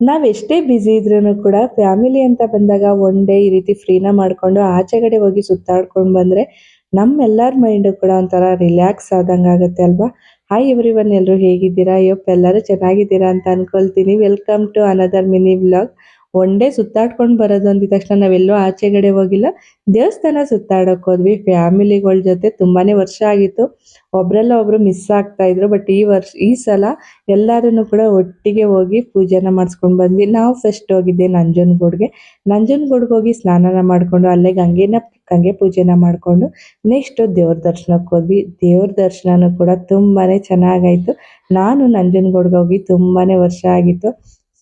ನಾವ್ ಎಷ್ಟೇ ಬ್ಯುಸಿ ಇದ್ರೂನು ಕೂಡ ಫ್ಯಾಮಿಲಿ ಅಂತ ಬಂದಾಗ ಒನ್ ಡೇ ಈ ರೀತಿ ಫ್ರೀನ ಮಾಡ್ಕೊಂಡು ಆಚೆಗಡೆ ಹೋಗಿ ಸುತ್ತಾಡ್ಕೊಂಡು ಬಂದ್ರೆ ನಮ್ಮೆಲ್ಲರ ಮೈಂಡ್ ಕೂಡ ಒಂಥರ ರಿಲ್ಯಾಕ್ಸ್ ಆದಂಗ ಆಗುತ್ತೆ ಅಲ್ವಾ? ಹಾಯ್ ಎವ್ರಿವನ್ ಎಲ್ರು ಹೇಗಿದ್ದೀರಾ? ಅಯ್ಯೋ ಎಲ್ಲರೂ ಚೆನ್ನಾಗಿದ್ದೀರಾ ಅಂತ ಅನ್ಕೊಳ್ತೀನಿ. Welcome to another mini vlog day ಸುತ್ತಾಡ್ಕೊಂಡು ಬರೋದು ಅಂದಿದ ತಕ್ಷಣ ನಾವೆಲ್ಲೂ ಆಚೆಗಡೆ ಹೋಗಿಲ್ಲ, ದೇವಸ್ಥಾನ ಸುತ್ತಾಡಕ್ ಹೋದ್ವಿ. ಫ್ಯಾಮಿಲಿಗಳ ಜೊತೆ ತುಂಬಾನೇ ವರ್ಷ ಆಗಿತ್ತು. ಒಬ್ರಲ್ಲ ಒಬ್ರು ಮಿಸ್ ಆಗ್ತಾ ಇದ್ರು, ಬಟ್ ಈ ವರ್ಷ, ಈ ಸಲ ಎಲ್ಲಾರನ್ನು ಕೂಡ ಒಟ್ಟಿಗೆ ಹೋಗಿ ಪೂಜೆನ ಮಾಡಿಸ್ಕೊಂಡ್ ಬಂದ್ವಿ. ನಾವು ಫಸ್ಟ್ ಹೋಗಿದ್ದೆ ನಂಜನಗೂಡ್ಗೆ. ನಂಜನಗೂಡ್ಗೆ ಹೋಗಿ ಸ್ನಾನನ ಮಾಡ್ಕೊಂಡು ಅಲ್ಲೇ ಗಂಗೆನ, ಗಂಗೆ ಪೂಜೆನ ಮಾಡ್ಕೊಂಡು ನೆಕ್ಸ್ಟ್ ದೇವ್ರ ದರ್ಶನಕ್ಕೆ ಹೋದ್ವಿ. ದೇವ್ರ ದರ್ಶನನೂ ಕೂಡ ತುಂಬಾನೇ ಚೆನ್ನಾಗಾಯ್ತು. ನಾನು ನಂಜನಗೂಡ್ಗೆ ಹೋಗಿ ತುಂಬಾನೇ ವರ್ಷ ಆಗಿತ್ತು.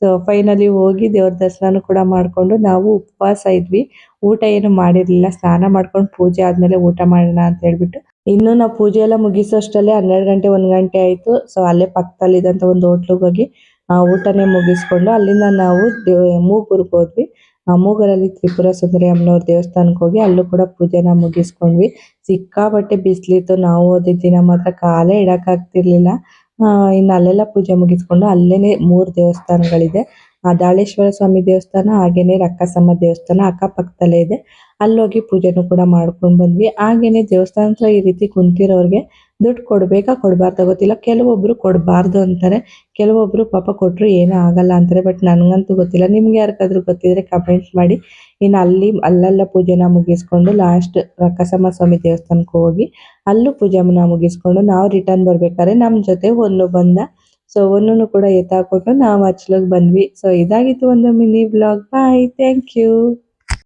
ಸೊ ಫೈನಲಿ ಹೋಗಿ ದೇವ್ರ ದರ್ಶನ ಕೂಡ ಮಾಡ್ಕೊಂಡು ನಾವು ಉಪವಾಸ ಇದ್ವಿ. ಊಟ ಏನು ಮಾಡಿರಲಿಲ್ಲ. ಸ್ನಾನ ಮಾಡ್ಕೊಂಡು ಪೂಜೆ ಆದ್ಮೇಲೆ ಊಟ ಮಾಡೋಣ ಅಂತ ಹೇಳ್ಬಿಟ್ಟು. ಇನ್ನು ನಾವು ಪೂಜೆ ಎಲ್ಲ ಮುಗಿಸೋಷ್ಟರಲ್ಲೇ ಹನ್ನೆರಡು ಗಂಟೆ, ಒಂದ್ ಗಂಟೆ ಆಯ್ತು. ಸೊ ಅಲ್ಲೇ ಪಕ್ಕದಲ್ಲಿ ಇದ್ದಂತ ಒಂದು ಹೋಟ್ಲಿಗೆ ಹೋಗಿ, ಆ, ಊಟನೇ ಮುಗಿಸ್ಕೊಂಡು ಅಲ್ಲಿಂದ ನಾವು ಮೂಗೂರ್ಗೆ ಹೋದ್ವಿ. ಮೂಗರಲ್ಲಿ ತ್ರಿಪುರ ಸುಂದರಿ ಅಮ್ಮನವ್ರ ದೇವಸ್ಥಾನಕ್ಕೆ ಹೋಗಿ ಅಲ್ಲೂ ಕೂಡ ಪೂಜೆನ ಮುಗಿಸ್ಕೊಂಡ್ವಿ. ಸಿಕ್ಕಾಪಟ್ಟೆ ಬಿಸಿಲಿತ್ತು. ನಾವು ಹೋದಿದ್ದ ದಿನ ಮಾತ್ರ ಕಾಲೇ ಇಡಕ್ ಆಗ್ತಿರ್ಲಿಲ್ಲ ಆ ಇನ್ನು ಅಲ್ಲೆಲ್ಲ ಪೂಜೆ ಮುಗಿಸ್ಕೊಂಡು ಅಲ್ಲೇನೆ ಮೂರು ದೇವಸ್ಥಾನಗಳಿದೆ. ಆ ದಾಳೇಶ್ವರ ಸ್ವಾಮಿ ದೇವಸ್ಥಾನ ಹಾಗೇನೆ ರಕ್ಕಸಮ್ಮ ದೇವಸ್ಥಾನ ಅಕ್ಕ ಪಕ್ಕದಲ್ಲೇ ಇದೆ. ಅಲ್ಲೋಗಿ ಪೂಜೆನೂ ಕೂಡ ಮಾಡ್ಕೊಂಡು ಬಂದ್ವಿ. ಹಾಗೇನೆ ದೇವಸ್ಥಾನ ಹತ್ರ ಈ ರೀತಿ ಕುಂತಿರೋರಿಗೆ ದುಡ್ಡು ಕೊಡ್ಬೇಕಾ ಕೊಡಬಾರ್ದ ಗೊತ್ತಿಲ್ಲ. ಕೆಲವೊಬ್ರು ಕೊಡಬಾರ್ದು ಅಂತಾರೆ. ಕೆಲವೊಬ್ರು ಪಾಪ ಕೊಟ್ರು ಏನೂ ಆಗಲ್ಲ ಅಂತಾರೆ. ಬಟ್ ನನಗಂತೂ ಗೊತ್ತಿಲ್ಲ. ನಿಮ್ಗೆ ಯಾರಿಗಾದ್ರೂ ಗೊತ್ತಿದ್ರೆ ಕಮೆಂಟ್ ಮಾಡಿ. ಇನ್ನು ಅಲ್ಲಿ, ಅಲ್ಲೆಲ್ಲ ಪೂಜೆನ ಮುಗಿಸ್ಕೊಂಡು ಲಾಸ್ಟ್ ರಕ್ಕಸಮ್ಮ ಸ್ವಾಮಿ ದೇವಸ್ಥಾನಕ್ಕೆ ಹೋಗಿ ಅಲ್ಲೂ ಪೂಜೆನ ಮುಗಿಸ್ಕೊಂಡು ನಾವು ರಿಟರ್ನ್ ಬರ್ಬೇಕಾದ್ರೆ ನಮ್ಮ ಜೊತೆ ಒಂದು ಬಂದ ಸೊ ಹೊನ್ನೂನು ಕೂಡ ಎತ್ತಾಕೊಂಡು ನಾವು ಹಚ್ಲಿಗ್ ಬಂದ್ವಿ. ಸೊ ಇದಾಗಿತ್ತು ಒಂದು mini blog bye thank you